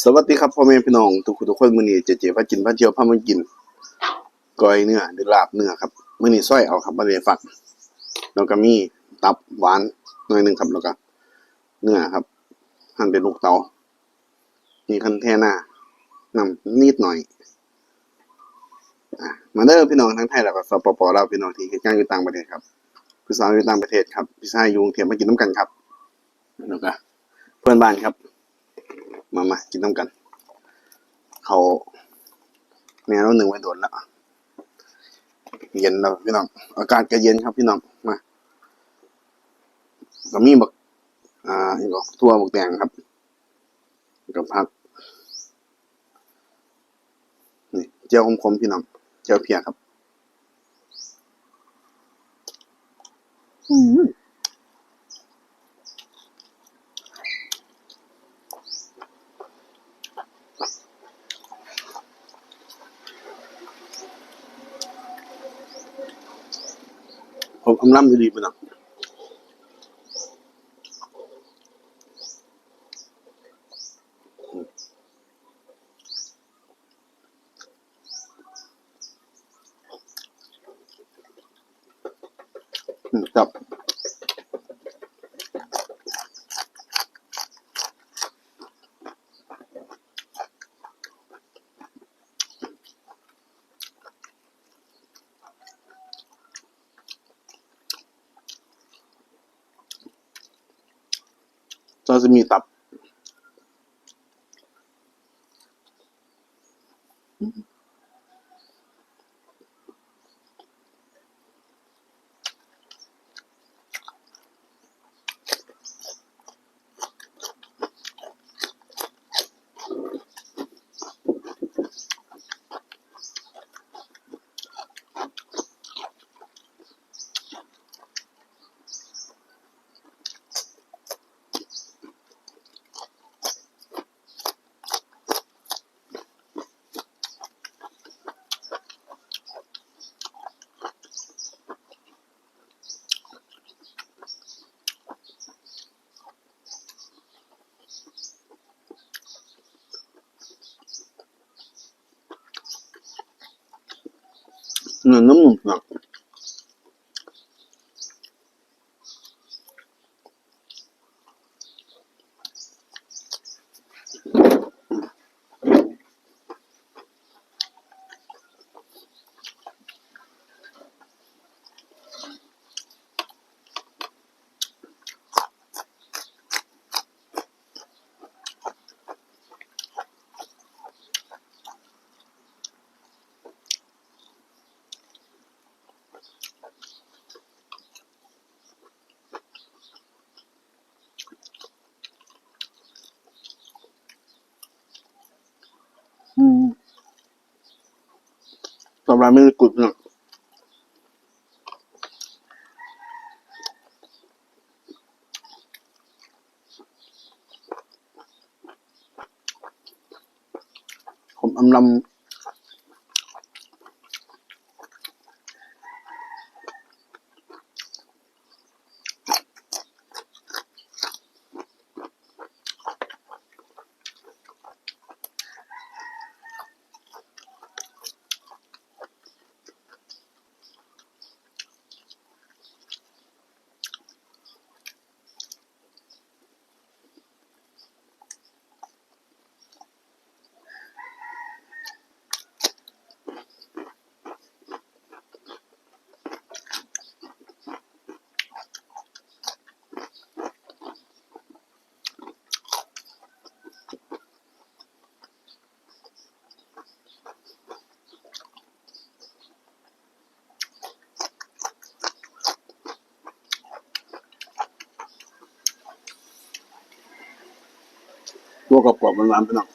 สวัสดีครับพ่อแม่พี่น้องทุกคนทุกคนมื้อนี้เจเจพากินพาเที่ยวพามากินก้อยเนื้อหรือลาบเนื้อครับมื้อนี้ซอยเอาครับบ่ได้ฝักแล้วก็มีตับหวานหน่อยหนึงครับแล้วก็เนื้อครับหั่นเป็นลูกเตามีคันแท่หน้าน้ำนิดหน่อยอะมาเด้อพี่น้องทั้งไทยแล้วก็สปปลาวพี่น้องที่เฮ็ดงานอยู่ต่างประเทศครับพี่สาวอยู่ต่างประเทศครับพี่ชายอยู่กรุงเทพมากินน้ำกันครับแล้วก็เพื่อนบ้านครับ มามากินน้ำกัน เขาแม่เราหนึ่งไว้โดนแล้วเย็นแล้วพี่น้องอากาศก็เย็นครับพี่น้องมาก็มีบักอ่าอีกทั่วบักแดงครับกับผักนี่เจียวคมๆพี่น้องเจียวเพียครับ อืม ผมอำล่ดีๆไปหน่อยอืมครับ เนื้ อนุ่มๆหนักสำหรับไม่ได้กุดหนักผมอำลำ ตัวกรอบมันหวานไปหน่อย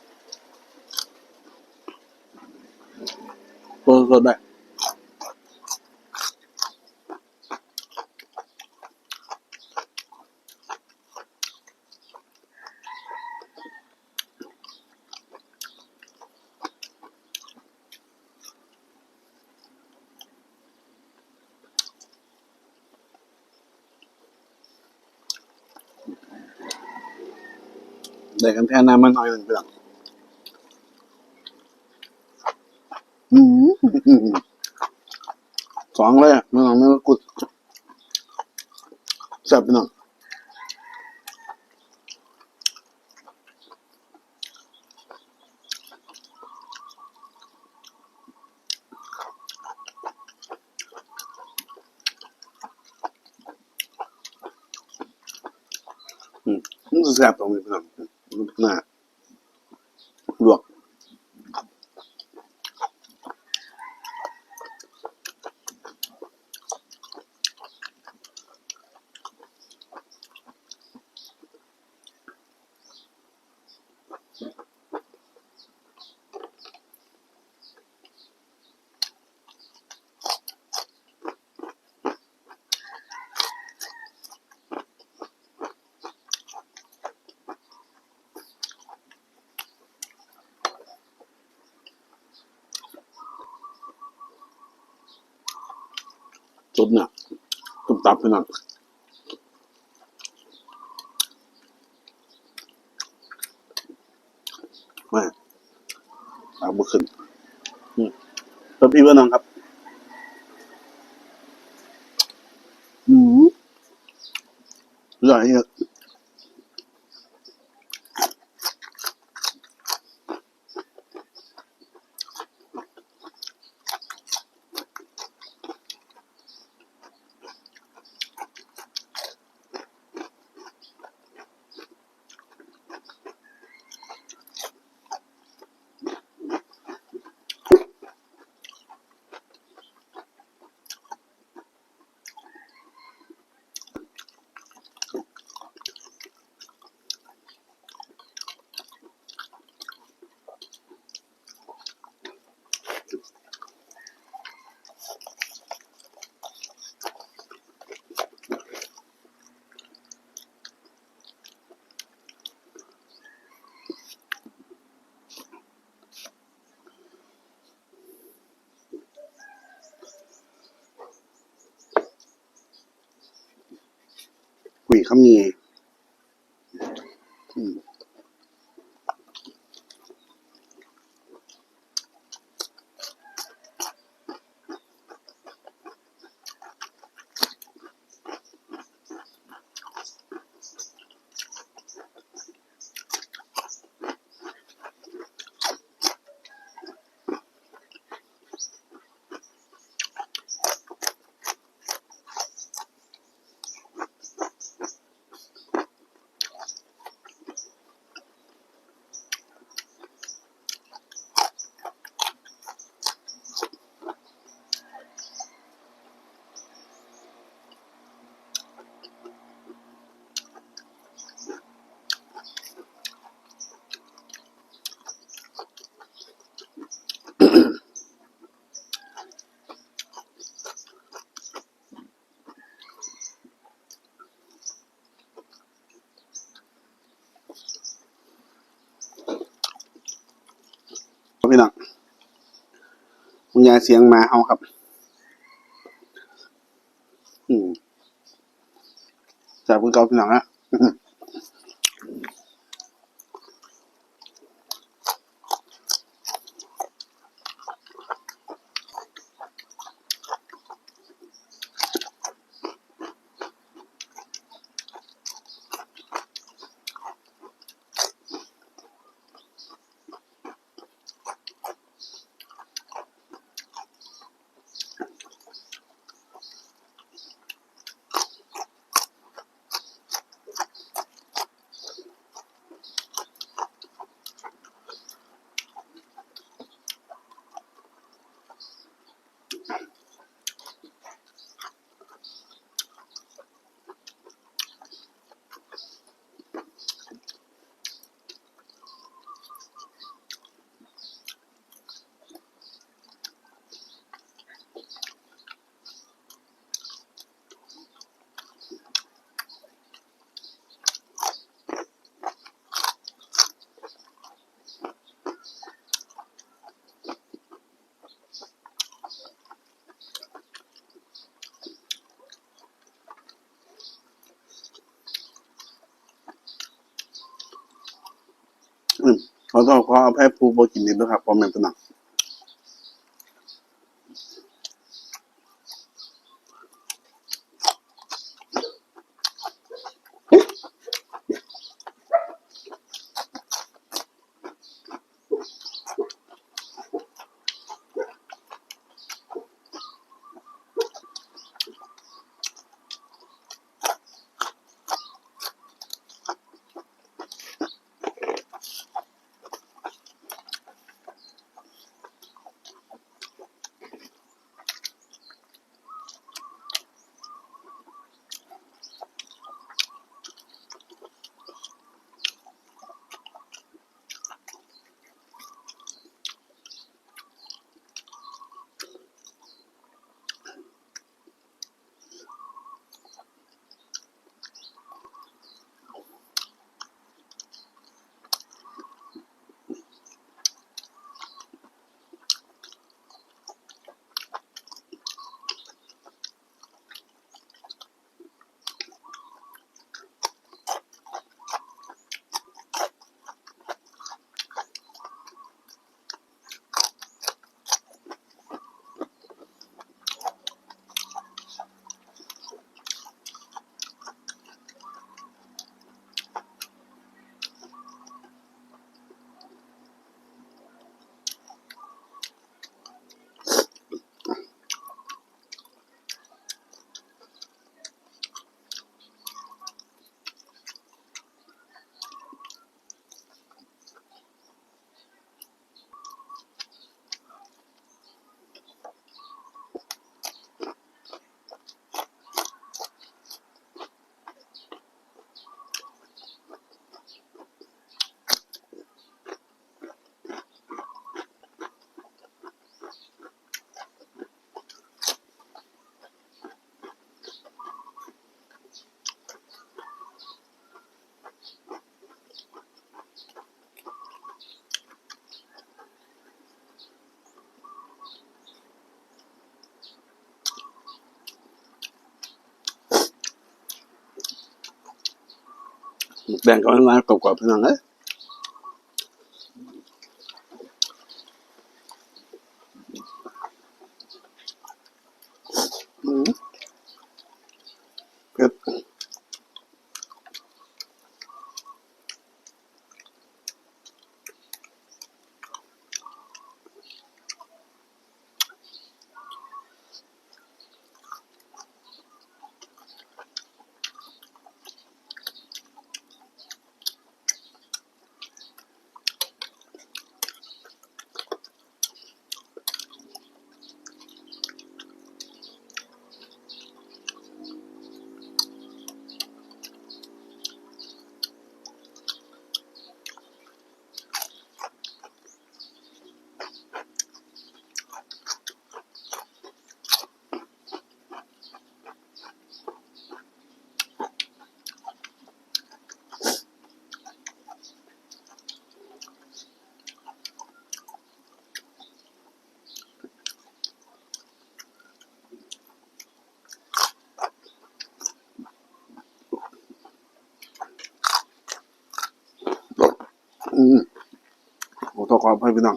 ตัวสดได้ เด้กันแค่น้ำมันอ้อยเป็นเปลือกสองเลยมันลองนึกกุดแซ่บหน่อยอืมมันแซ่บตรงนี้พี่น้อง หน้าลวก จุดเนี่ยตุบตับไปหน่อยไม่เอาบุขึ้นอืมเพิ่มพี่ว่าน้องครับอืมใหญ่เนี่ย คุยคำนี้ คุณยายเสียงมาเฮาครับ อืมจากคุณเก่าพี่น้องนะอื้อหืออืมขอ ต้องขออภัยผู้บ่กินนิดด้วยครับเพราะแม่นเป็นหนัก แบ่ง 5な。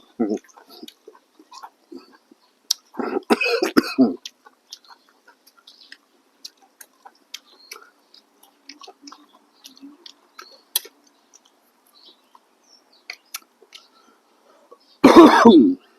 Boom.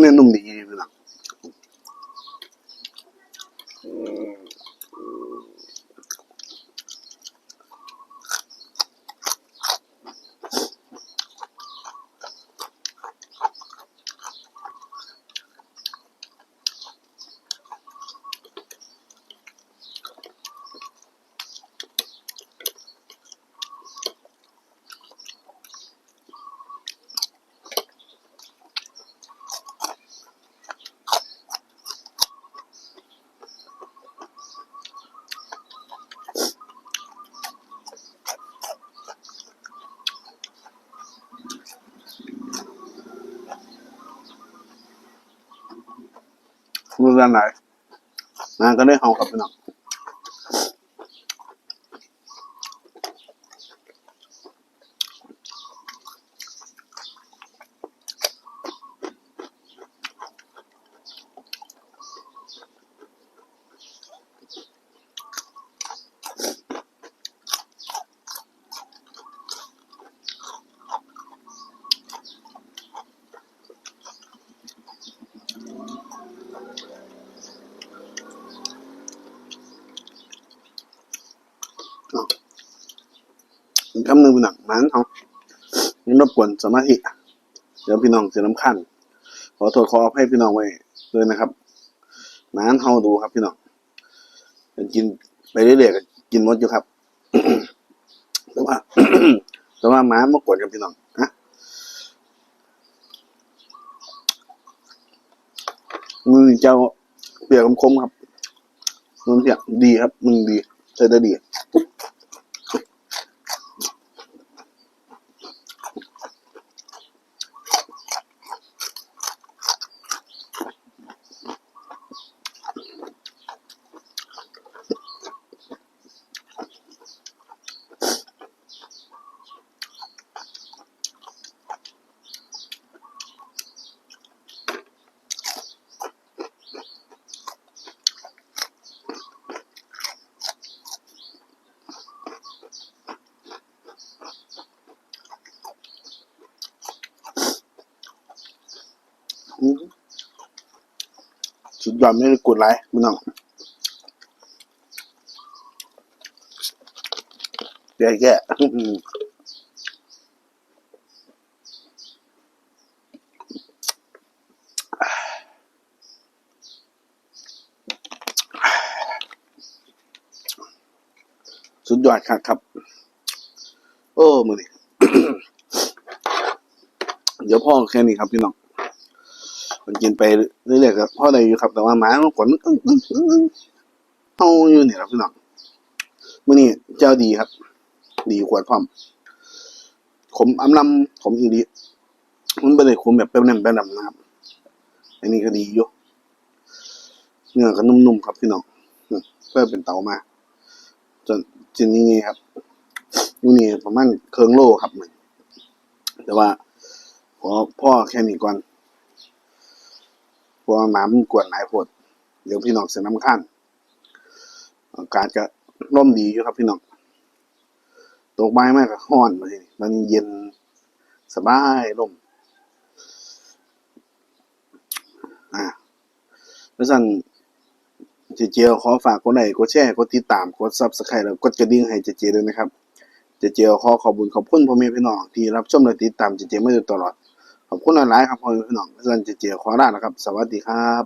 วความให้พี่น้องอืมเนื้อนุ่มดีพี่น้องมือ กันไหนงานก็ได้เฮากับพี่น้องอีกคำห นึ่งพี่น้องมันเฮานี่รบกวนสมาธิเดี๋ยวพี่น้องจะน้ำขั้นขอโทษขออภัยพี่น้องไว้เลยนะครับนานเฮาดูครับพี่น้องกินไปเรื่อยๆกินหมดอยู่ครับแต่ว่าแต่ว่าหม้ามากวนกับพี่น้องฮะมือเจ้าเปียกคมๆครับมือเปียกดีครับมึงดีใช้ได้ดี ยอดไม่ได้กดไลค์พี่น้องแก่แก่อืมสุดยอดครับครับ โอ้มือนี่เดี๋ยวพ่อแค่นี้ครับพี่น้อง มันกินไปเรื่อยๆครับพ่อได้อยู่ครับ แต่ว่าหมามันขนมันเอาอยู่นี่ครับพี่น้องมื้อนี้เจ้าดีครับ ดีกว่าพร้อมขมอำลำขมอีดีมันไม่ได้ขมแบบเป็นน้ำเป็นน้ำนะครับ อันนี้ก็ดีอยู่เนื้อก็นุ่มๆครับพี่น้องเพื่อเป็นเตามา จนจนนี้ครับอยู่นี่ประมาณเครื่องโลครับมันแต่ว่าขอพ่อแค่นี้ก่อน ว่าหมามันกวนหลายโพดเดี๋ยวพี่น้องเสียน้ำขั้นอากาศก็ร่มดีอยู่ครับพี่น้องตกไม้มากก็ห้อนมาทีมันเย็นสบายร่มอ่าเพราะฉะนั้นเจเจขอฝากกดไลค์กดแชร์กดติดตามกดซับสไครต์แล้วกดกระดิ่งให้เจเจด้วยนะครับ เจเจขอขอบคุณขอบคุณพ่อแม่พี่น้องที่รับชมและติดตามเจเจมาโดยตลอด ขอบคุณหลายๆครับพ่อแม่พี่น้องเพราะฉะนั้นเจเจียวขอลาแล้วครับ สวัสดีครับ